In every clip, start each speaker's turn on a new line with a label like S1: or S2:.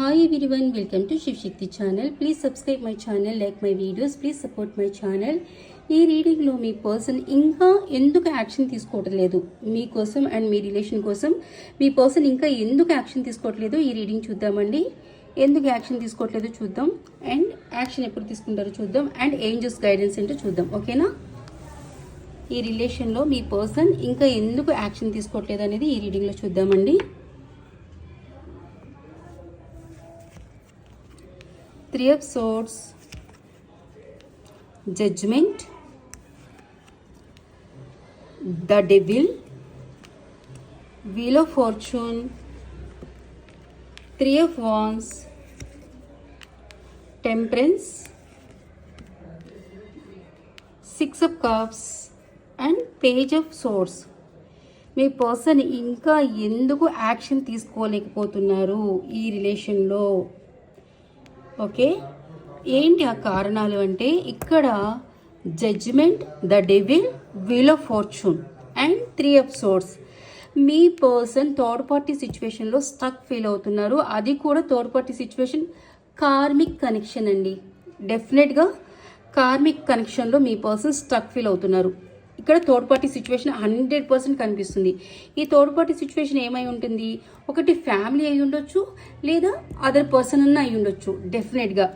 S1: Hi everyone, welcome to Shiva Shakti channel please subscribe my channel like my videos please support my channel ఈ రీడింగ్లో మీ person ఇంకా ఎందుకు action తీసుకోవటం లేదు మీకోసం అండ్ మీ రిలేషన్ కోసం మీ పర్సన్ ఇంకా ఎందుకు యాక్షన్ తీసుకోవట్లేదు? ఈ రీడింగ్ చూద్దామండి. ఎందుకు యాక్షన్ తీసుకోవట్లేదు చూద్దాం. అండ్ యాక్షన్ ఎప్పుడు తీసుకుంటారో చూద్దాం. అండ్ ఏంజెస్ గైడెన్స్ ఏంటో చూద్దాం. ఓకేనా ఈ రిలేషన్లో మీ పర్సన్ ఇంకా ఎందుకు యాక్షన్ తీసుకోవట్లేదు అనేది ఈ రీడింగ్లో చూద్దామండి. Three of swords judgement the devil wheel of fortune three of wands temperance six of cups and page of swords me person ఇంకా ఎందుకు యాక్షన్ తీసుకోలేకపోతున్నారు ఈ రిలేషన్లో ఓకే? ఏంటి ఆ కారణాలు అంటే ఇక్కడ judgement the devil wheel of fortune and three of swords me person third party సిచ్యువేషన్లో స్టక్ ఫీల్ అవుతున్నారు. అది కూడా third party situation karmic connection అండి. డెఫినెట్గా కార్మిక్ కనెక్షన్లో మీ పర్సన్ స్టక్ ఫీల్ అవుతున్నారు. ఇక్కడ third party situation hundred percent కనిపిస్తుంది. ఈ థర్డ్ పార్టీ సిచ్యువేషన్ ఏమై ఉంటుంది? ఒకటి ఫ్యామిలీ అయి ఉండొచ్చు లేదా అదర్ పర్సన్ అన్న అయి ఉండొచ్చు డెఫినెట్గా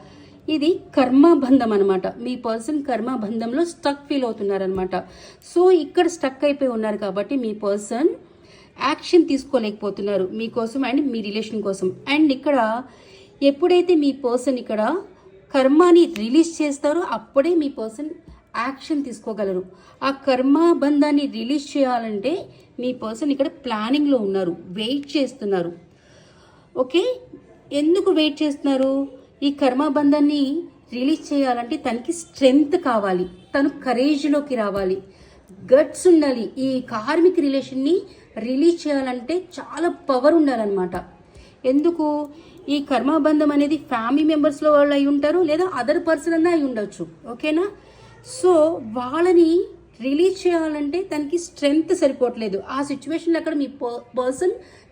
S1: ఇది కర్మబంధం అనమాట మీ పర్సన్ కర్మబంధంలో స్టక్ ఫీల్ అవుతున్నారనమాట సో ఇక్కడ స్టక్ అయిపోయి ఉన్నారు కాబట్టి మీ పర్సన్ యాక్షన్ తీసుకోలేకపోతున్నారు. మీకోసం అండ్ మీ రిలేషన్ కోసం. అండ్ ఇక్కడ ఎప్పుడైతే మీ పర్సన్ ఇక్కడ కర్మాని రిలీజ్ చేస్తారో అప్పుడే మీ పర్సన్ యాక్షన్ తీసుకోగలరు. ఆ కర్మ బంధాన్ని రిలీజ్ చేయాలంటే మీ పర్సన్ ఇక్కడ ప్లానింగ్లో ఉన్నారు. వెయిట్ చేస్తున్నారు. ఓకే? ఎందుకు వెయిట్ చేస్తున్నారు? ఈ కర్మబంధాన్ని రిలీజ్ చేయాలంటే తనకి స్ట్రెంగ్త్ కావాలి. తను కరేజ్లోకి రావాలి. గట్స్ ఉండాలి. ఈ కార్మిక్ రిలేషన్ని రిలీజ్ చేయాలంటే చాలా పవర్ ఉండాలన్నమాట. ఎందుకు? ఈ కర్మబంధం అనేది ఫ్యామిలీ మెంబర్స్లో వాళ్ళు అయి ఉంటారు లేదా అదర్ పర్సన్ అన్నా అయి ఉండొచ్చు. ఓకేనా? సో వాళ్ళని రిలీజ్ చేయాలంటే తనకి స్ట్రెంగ్త్ సరిపోవట్లేదు. ఆ సిచ్యువేషన్లో అక్కడ మీ పర్సన్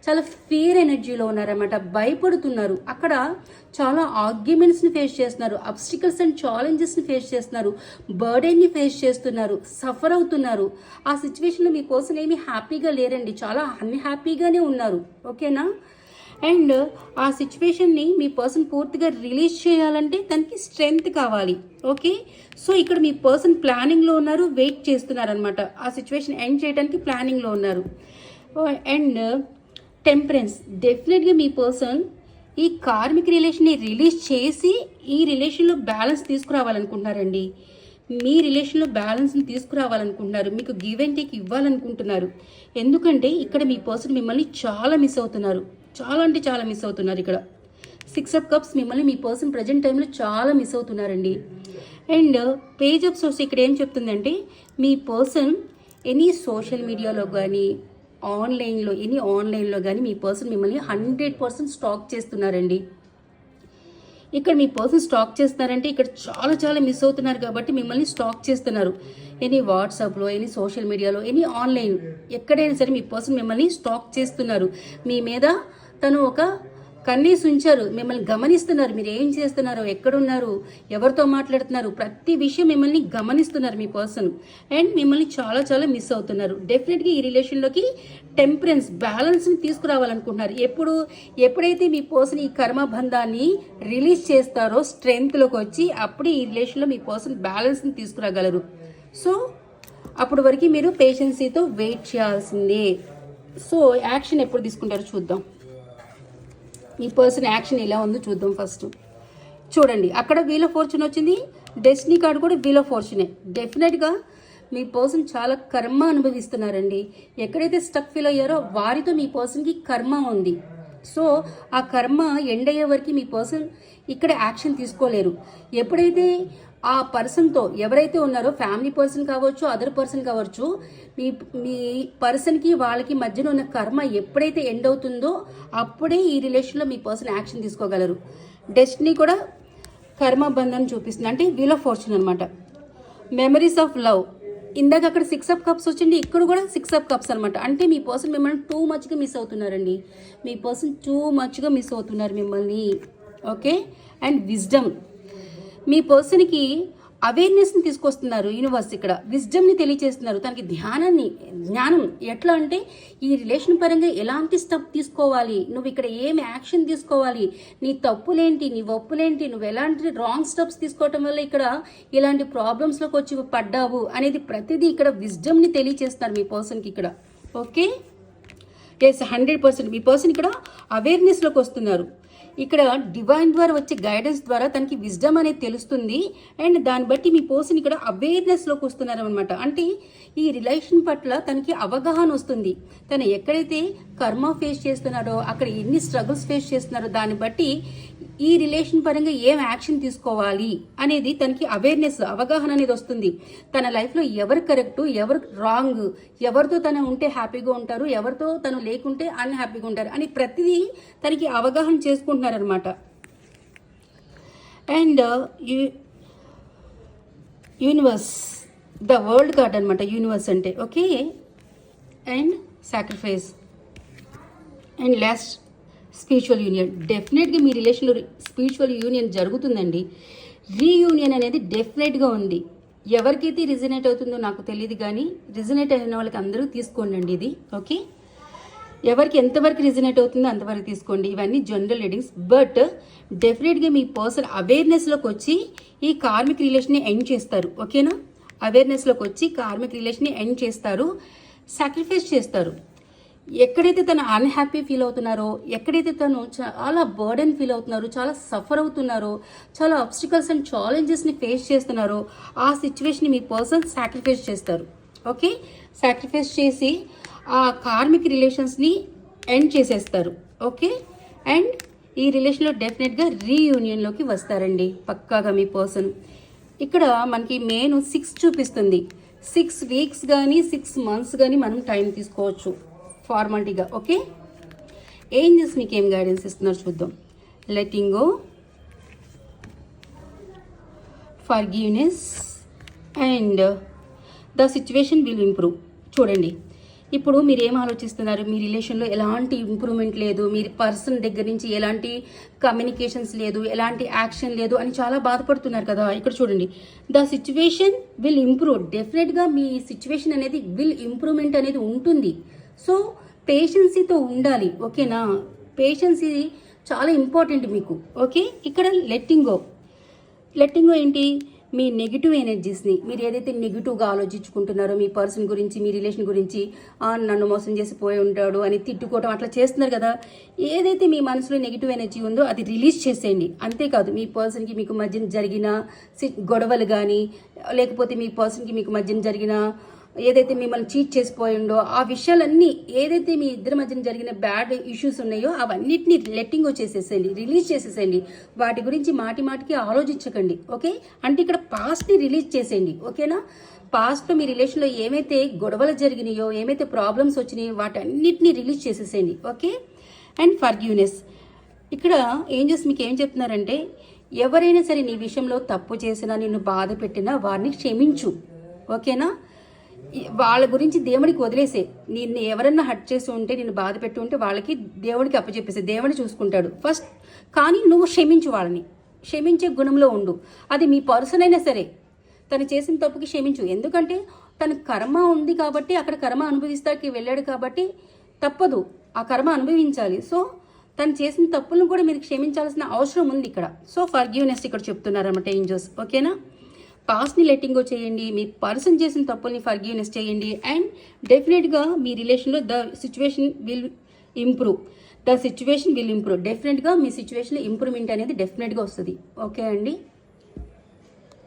S1: చాలా ఫియర్ ఎనర్జీలో ఉన్నారన్నమాట. భయపడుతున్నారు. అక్కడ చాలా ఆర్గ్యుమెంట్స్ని ఫేస్ చేస్తున్నారు. అబ్స్టికల్స్ అండ్ ఛాలెంజెస్ని ఫేస్ చేస్తున్నారు. బర్డెన్ని ఫేస్ చేస్తున్నారు. సఫర్ అవుతున్నారు. ఆ సిచ్యువేషన్లో మీ పర్సన్ ఏమీ హ్యాపీగా లేరండి. చాలా అన్హ్యాపీగానే ఉన్నారు. ఓకేనా? అండ్ ఆ సిచ్యువేషన్ని మీ పర్సన్ పూర్తిగా రిలీజ్ చేయాలంటే తనకి స్ట్రెంగ్త్ కావాలి. ఓకే సో ఇక్కడ మీ పర్సన్ ప్లానింగ్లో ఉన్నారు వెయిట్ చేస్తున్నారు అనమాట ఆ సిచ్యువేషన్ ఎండ్ చేయడానికి ప్లానింగ్లో ఉన్నారు. అండ్ టెంపరెన్స్ డెఫినెట్గా మీ పర్సన్ ఈ కార్మిక రిలేషన్ని రిలీజ్ చేసి ఈ రిలేషన్లో బ్యాలెన్స్ తీసుకురావాలనుకుంటున్నారండి. మీ రిలేషన్లో బ్యాలెన్స్ని తీసుకురావాలనుకుంటున్నారు. మీకు గివ్ అండ్ టేక్ ఇవ్వాలనుకుంటున్నారు. ఎందుకంటే ఇక్కడ మీ పర్సన్ మిమ్మల్ని చాలా మిస్ అవుతున్నారు. చాలా అంటే చాలా మిస్ అవుతున్నారు ఇక్కడ. సిక్స్ అప్ కప్స్ మిమ్మల్ని మీ పర్సన్ ప్రజెంట్ టైంలో చాలా మిస్ అవుతున్నారండి. అండ్ పేజ్ ఆఫ్ సోర్స్ ఇక్కడ ఏం చెప్తుందంటే మీ పర్సన్ ఎనీ సోషల్ మీడియాలో కానీ ఆన్లైన్లో ఎనీ ఆన్లైన్లో కానీ మీ పర్సన్ మిమ్మల్ని హండ్రెడ్ పర్సెంట్ స్టాక్ చేస్తున్నారండి. ఇక్కడ మీ పర్సన్ స్టాక్ చేస్తున్నారంటే ఇక్కడ చాలా చాలా మిస్ అవుతున్నారు కాబట్టి మిమ్మల్ని స్టాక్ చేస్తున్నారు. ఎనీ వాట్సాప్లో ఎనీ సోషల్ మీడియాలో ఎనీ ఆన్లైన్ ఎక్కడైనా సరే మీ పర్సన్ మిమ్మల్ని స్టాక్ చేస్తున్నారు. మీ మీద తను ఒక కన్నీసి ఉంచారు. మిమ్మల్ని గమనిస్తున్నారు. మీరు ఏం చేస్తున్నారు? ఎక్కడున్నారు? ఎవరితో మాట్లాడుతున్నారు? ప్రతి విషయం మిమ్మల్ని గమనిస్తున్నారు మీ పర్సన్. అండ్ మిమ్మల్ని చాలా చాలా మిస్ అవుతున్నారు. డెఫినెట్గా ఈ రిలేషన్లోకి టెంపరెన్స్ బ్యాలెన్స్ని తీసుకురావాలనుకుంటున్నారు. ఎప్పుడు ఎప్పుడైతే మీ పర్సన్ ఈ కర్మ బంధాన్ని రిలీజ్ చేస్తారో స్ట్రెంగ్త్లోకి వచ్చి అప్పుడు ఈ రిలేషన్లో మీ పర్సన్ బ్యాలెన్స్ని తీసుకురాగలరు. సో అప్పటి వరకు మీరు పేషెన్సీతో వెయిట్ చేయాల్సిందే. సో యాక్షన్ ఎప్పుడు తీసుకుంటారో చూద్దాం. ఈ పర్సన్ యాక్షన్ ఎలా ఉందో చూద్దాం ఫస్ట్ చూడండి అక్కడ వీల్ ఆఫ్ ఫార్చ్యూన్ వచ్చింది. డెస్టినీ కార్డు కూడా వీల్ ఆఫ్ ఫార్చ్యూనే డెఫినెట్గా మీ పర్సన్ చాలా కర్మ అనుభవిస్తున్నారండి. ఎక్కడైతే స్టక్ ఫీల్ అయ్యారో వారితో మీ పర్సన్కి కర్మ ఉంది. సో ఆ కర్మ ఎండ్ అయ్యే వరకు మీ పర్సన్ ఇక్కడ యాక్షన్ తీసుకోలేరు. ఎప్పుడైతే ఆ పర్సన్తో ఎవరైతే ఉన్నారో ఫ్యామిలీ పర్సన్ కావచ్చు అదర్ పర్సన్ కావచ్చు మీ మీ పర్సన్కి వాళ్ళకి మధ్యన ఉన్న కర్మ ఎప్పుడైతే ఎండ్ అవుతుందో అప్పుడే ఈ రిలేషన్లో మీ పర్సన్ యాక్షన్ తీసుకోగలరు. డెస్టినీ కూడా కర్మ బంధం చూపిస్తుంది. అంటే వీల్ ఆఫ్ ఫార్చ్యూన్ అనమాట మెమరీస్ ఆఫ్ లవ్. ఇందాక అక్కడ సిక్స్ అప్ కప్స్ వచ్చింది ఇక్కడ కూడా సిక్స్ అప్ కప్స్ అనమాట అంటే మీ పర్సన్ మిమ్మల్ని టూ మచ్గా మిస్ అవుతున్నారండి. మీ పర్సన్ టూ మచ్గా మిస్ అవుతున్నారు మిమ్మల్ని. ఓకే? And wisdom. మీ పర్సన్కి అవేర్నెస్ని తీసుకొస్తున్నారు యూనివర్స్ ఇక్కడ. విజ్డమ్ని తెలియచేస్తున్నారు. తనకి ధ్యానాన్ని జ్ఞానం ఎట్లా అంటే ఈ రిలేషన్ పరంగా ఎలాంటి స్టెప్ తీసుకోవాలి? నువ్వు ఇక్కడ ఏం యాక్షన్ తీసుకోవాలి? నీ తప్పులేంటి? నీ ఒప్పులేంటి? నువ్వు ఎలాంటి రాంగ్ స్టెప్స్ తీసుకోవటం వల్ల ఇక్కడ ఇలాంటి ప్రాబ్లమ్స్లోకి వచ్చి పడ్డావు అనేది ప్రతిదీ ఇక్కడ విజ్డమ్ని తెలియచేస్తున్నారు మీ పర్సన్కి ఇక్కడ. ఓకే? ఎస్ హండ్రెడ్ పర్సెంట్ మీ పర్సన్ ఇక్కడ అవేర్నెస్లోకి వస్తున్నారు. ఇక్కడ డివైన్ ద్వారా వచ్చే గైడెన్స్ ద్వారా తనకి విజ్డమ్ అనేది తెలుస్తుంది. అండ్ దాన్ని బట్టి మీ పర్సన్ ఇక్కడ అవేర్నెస్లోకి వస్తున్నారు అనమాట అంటే ఈ రిలేషన్ పట్ల తనకి అవగాహన వస్తుంది. తను ఎక్కడైతే కర్మ ఫేస్ చేస్తున్నాడో అక్కడ ఎన్ని స్ట్రగుల్స్ ఫేస్ చేస్తున్నారో దాన్ని బట్టి ఈ రిలేషన్ పరంగా ఏం యాక్షన్ తీసుకోవాలి అనేది తనకి అవేర్నెస్ అవగాహన అనేది వస్తుంది. తన లైఫ్లో ఎవరు కరెక్ట్ ఎవరు రాంగ్ ఎవరితో తను ఉంటే హ్యాపీగా ఉంటారు ఎవరితో తను లేకుంటే అన్హ్యాపీగా ఉంటారు అని ప్రతిదీ తనకి అవగాహన చేసుకుంటున్నారనమాట and universe the world card అనమాట యూనివర్స్ అంటే. Okay and sacrifice and lost spiritual union డెఫినెట్గా మీ రిలేషన్లో స్పిరిచువల్ యూనియన్ జరుగుతుందండి. రీయూనియన్ అనేది డెఫినెట్గా ఉంది. ఎవరికైతే రిజనేట్ అవుతుందో నాకు తెలియదు కానీ రిజనేట్ అయిన వాళ్ళకి అందరూ తీసుకోండి అండి ఇది. ఓకే ఎవరికి ఎంతవరకు రిజనేట్ అవుతుందో అంతవరకు తీసుకోండి. ఇవన్నీ జనరల్ రీడింగ్స్ బట్ డెఫినెట్గా మీ పర్సన్ అవేర్నెస్లోకి వచ్చి ఈ కార్మిక్ రిలేషన్ని ఎండ్ చేస్తారు. ఓకేనా అవేర్నెస్లోకి వచ్చి కార్మిక్ రిలేషన్ని ఎండ్ చేస్తారు. సాక్రిఫైస్ చేస్తారు. ఎక్కడైతే తను అన్హ్యాపీ ఫీల్ అవుతున్నారో ఎక్కడైతే తను చాలా బర్డెన్ ఫీల్ అవుతున్నారో చాలా సఫర్ అవుతున్నారో చాలా అబ్స్టికల్స్ అండ్ ఛాలెంజెస్ని ఫేస్ చేస్తున్నారో ఆ సిచ్యువేషన్ మీ పర్సన్ సాక్రిఫైస్ చేస్తారు. ఓకే? సాక్రిఫైస్ చేసి ఆ కార్మిక్ రిలేషన్స్ని ఎండ్ చేసేస్తారు. ఓకే? అండ్ ఈ రిలేషన్లో డెఫినెట్గా రీయూనియన్లోకి వస్తారండి. పక్కాగా మీ పర్సన్ ఇక్కడ మనకి మెయిన్ సిక్స్ చూపిస్తుంది. సిక్స్ వీక్స్ కానీ సిక్స్ మంత్స్ కానీ మనం టైం తీసుకోవచ్చు ఫార్మాలిటీగా ఓకే? ఏంజల్స్ మీకు ఏం గైడెన్స్ ఇస్తున్నారు చూద్దాం. Letting go forgiveness and the situation will improve. చూడండి. ఇప్పుడు మీరు ఏం ఆలోచిస్తున్నారు? మీ రిలేషన్లో ఎలాంటి ఇంప్రూవ్మెంట్ లేదు? మీ పర్సన్ దగ్గర నుంచి ఎలాంటి కమ్యూనికేషన్స్ లేదు? ఎలాంటి యాక్షన్ లేదు? అని చాలా బాధపడుతున్నారు కదా. ఇక్కడ చూడండి. The situation will improve. డెఫినెట్గా మీ సిచ్యువేషన్ అనేది విల్ ఇంప్రూవ్మెంట్ అనేది ఉంటుంది. సో పేషెన్సీతో ఉండాలి. ఓకేనా? పేషెన్సీ చాలా ఇంపార్టెంట్ మీకు. ఓకే? ఇక్కడ లెట్టింగ్. గో లెట్టింగ్ గో ఏంటి? మీ నెగిటివ్ ఎనర్జీస్ని మీరు ఏదైతే నెగిటివ్గా ఆలోచించుకుంటున్నారో మీ పర్సన్ గురించి మీ రిలేషన్ గురించి "ఆ, నన్ను మోసం చేసి పోయి ఉంటాడు అని తిట్టుకోవటం అట్లా చేస్తున్నారు కదా ఏదైతే మీ మనసులో నెగిటివ్ ఎనర్జీ ఉందో అది రిలీజ్ చేసేయండి. అంతేకాదు మీ పర్సన్కి మీకు మధ్యన జరిగిన సి- గొడవలు కానీ లేకపోతే మీ పర్సన్కి మీకు మధ్యన జరిగిన ఏదైతే మిమ్మల్ని చీట్ చేసిపోయిండో ఆ విషయాలన్నీ ఏదైతే మీ ఇద్దరి మధ్యన జరిగిన బ్యాడ్ ఇష్యూస్ ఉన్నాయో అవన్నిటిని లెట్టింగ్ చేసేసేయండి రిలీజ్ చేసేసేయండి. వాటి గురించి మాటి మాటికి ఆలోచించకండి ఓకే అంటే ఇక్కడ పాస్ట్ని రిలీజ్ చేసేయండి ఓకేనా పాస్ట్లో మీ రిలేషన్లో ఏమైతే గొడవలు జరిగినాయో ఏమైతే ప్రాబ్లమ్స్ వచ్చినాయో వాటన్నిటిని రిలీజ్ చేసేసేయండి ఓకే అండ్ ఫర్గ్యూనెస్ ఇక్కడ ఏంజల్స్ మీకు ఏం చెప్తున్నారంటే ఎవరైనా సరే నీ విషయంలో తప్పు చేసినా నిన్ను బాధ పెట్టినా వారిని క్షమించు ఓకేనా వాళ్ళ గురించి దేవుడికి వదిలేసే. నిన్ను ఎవరన్నా హట్ చేసి ఉంటే నిన్ను బాధ పెట్టి ఉంటే వాళ్ళకి దేవుడికి అప్పచెప్పేసే. దేవుడిని చూసుకుంటాడు. ఫస్ట్ కానీ నువ్వు క్షమించు వాళ్ళని. క్షమించే గుణంలో ఉండు. అది మీ పర్సన్ అయినా సరే. తను చేసిన తప్పుకి క్షమించు. ఎందుకంటే తన కర్మ ఉంది కాబట్టి అక్కడ కర్మ అనుభవిస్తాకి వెళ్ళాడు కాబట్టి తప్పదు. ఆ కర్మ అనుభవించాలి. సో తను చేసిన తప్పులను కూడా మీరు క్షమించాల్సిన అవసరం ఉంది ఇక్కడ. సో ఫర్గ్యూనెస్ ఇక్కడ చెప్తున్నారన్నమాట ఏంజల్స్. ఓకేనా? పాస్ట్ని లెట్టింగ్ గో చేయండి మీ పర్సన్ చేసిన తప్పుల్ని ఫర్గ్యూనెస్ చేయండి అండ్ డెఫినెట్గా మీ రిలేషన్లో the situation will improve. The situation will improve. డెఫినెట్గా మీ సిచ్యువేషన్లో ఇంప్రూవ్మెంట్ అనేది డెఫినెట్గా వస్తుంది. ఓకే అండి?